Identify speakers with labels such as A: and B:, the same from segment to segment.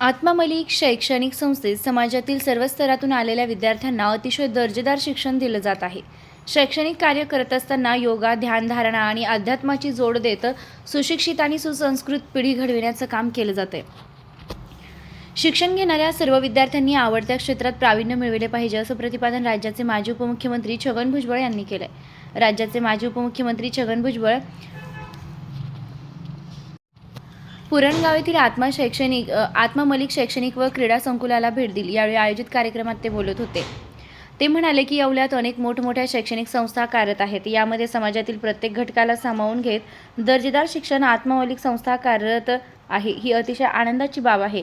A: आत्मा मलिक शैक्षणिक संस्थेत समाजातील सर्व स्तरातून आलेल्या विद्यार्थ्यांना अतिशय दर्जेदार शिक्षण दिलं जात आहे. शैक्षणिक कार्य करत असताना योगा ध्यानधारणा आणि अध्यात्माची जोड देत सुशिक्षित आणि सुसंस्कृत पिढी घडविण्याचं काम केलं जाते शिक्षण घेणाऱ्या सर्व विद्यार्थ्यांनी आवडत्या क्षेत्रात प्रावीण्य मिळविले पाहिजे असं प्रतिपादन राज्याचे माजी उपमुख्यमंत्री छगन भुजबळ यांनी केलंय. राज्याचे माजी उपमुख्यमंत्री छगन भुजबळ पुरणगाव येथील आत्मा शैक्षणिक आत्मा मलिक शैक्षणिक व क्रीडा संकुलाला भेट दिली. यावेळी आयोजित कार्यक्रमात ते बोलत होते. ते म्हणाले की येवल्यात अनेक मोठमोठ्या शैक्षणिक संस्था कार्यरत आहेत. यामध्ये समाजातील प्रत्येक घटकाला सामावून घेत दर्जेदार शिक्षण आत्मवलिक संस्था कार्यरत आहे. ही अतिशय आनंदाची बाब आहे.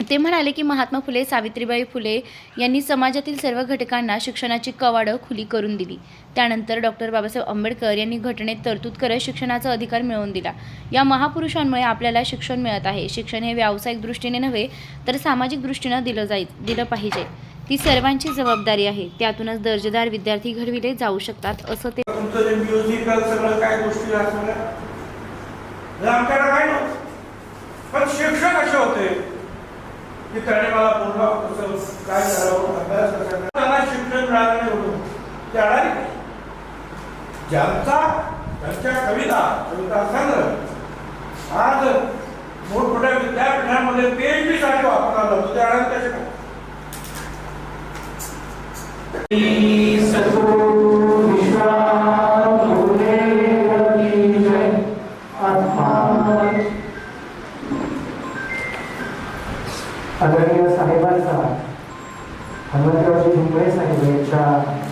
A: ते म्हणाले की महात्मा फुले सावित्रीबाई फुले यांनी समाजातील सर्व घटकांना शिक्षणाची कवाडं खुली करून दिली. त्यानंतर डॉक्टर बाबासाहेब आंबेडकर यांनी घटनेत तरतूद करत शिक्षणाचा अधिकार मिळवून दिला. या महापुरुषांमुळे आपल्याला शिक्षण मिळत आहे. शिक्षण हे व्यावसायिक दृष्टीने नव्हे तर सामाजिक दृष्टीनं दिलं जाईल दिलं पाहिजे. ती सर्वांची जबाबदारी आहे. त्यातूनच दर्जेदार विद्यार्थी घडविले जाऊ शकतात असं ते
B: तुमचं जे म्युझिकल सगळं काय गोष्टी असल्या हे आमच्याकडे काय नव्हतं पण शिक्षक असे होते की त्याने मला बोलवा कसं काय करावं हो, अभ्यास कसा त्यांना शिक्षण मिळालं नाही होतं त्याला ज्यांचा त्यांच्या कविता कविता संग्रह आज मोठमोठ्या विद्यापीठामध्ये विद्यापीठांमध्ये पीएचडी साठी वापरला जातो त्या त्याला कसे काय?
C: आदरणीय साहेबांचा हनुमंतरावजी धुंबळे साहेब यांच्या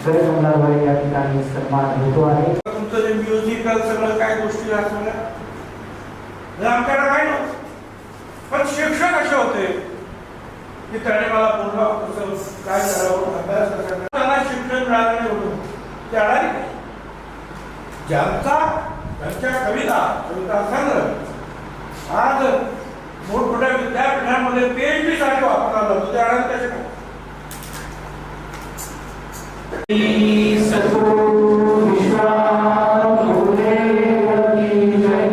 C: सरकमलाद्वारे या ठिकाणी सन्मान होतो आहे.
B: तुमचं जे म्युझिकल सगळं काय गोष्टी आमच्याकडे काय नव्हतं पण शिक्षक असे होते. की त्याने मला बोलवा कसं काय करावं? अभ्यास कसा त्यांना शिक्षण मिळालं नाही होतं त्याला ज्यांचा त्यांच्या कविता कविता संग्रह आज मोठमोठ्या म्हणजे विद्यापीठांमध्ये पीएचडी साठी वापरला जातो त्याला कसे
C: जय.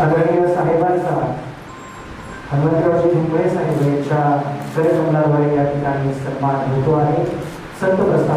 C: आदरणीय साहेबांचा हनुमंतरावजी धुंबळे साहेब यांच्या या ठिकाणी सन्मान होतो आहे संत प्रस्ताव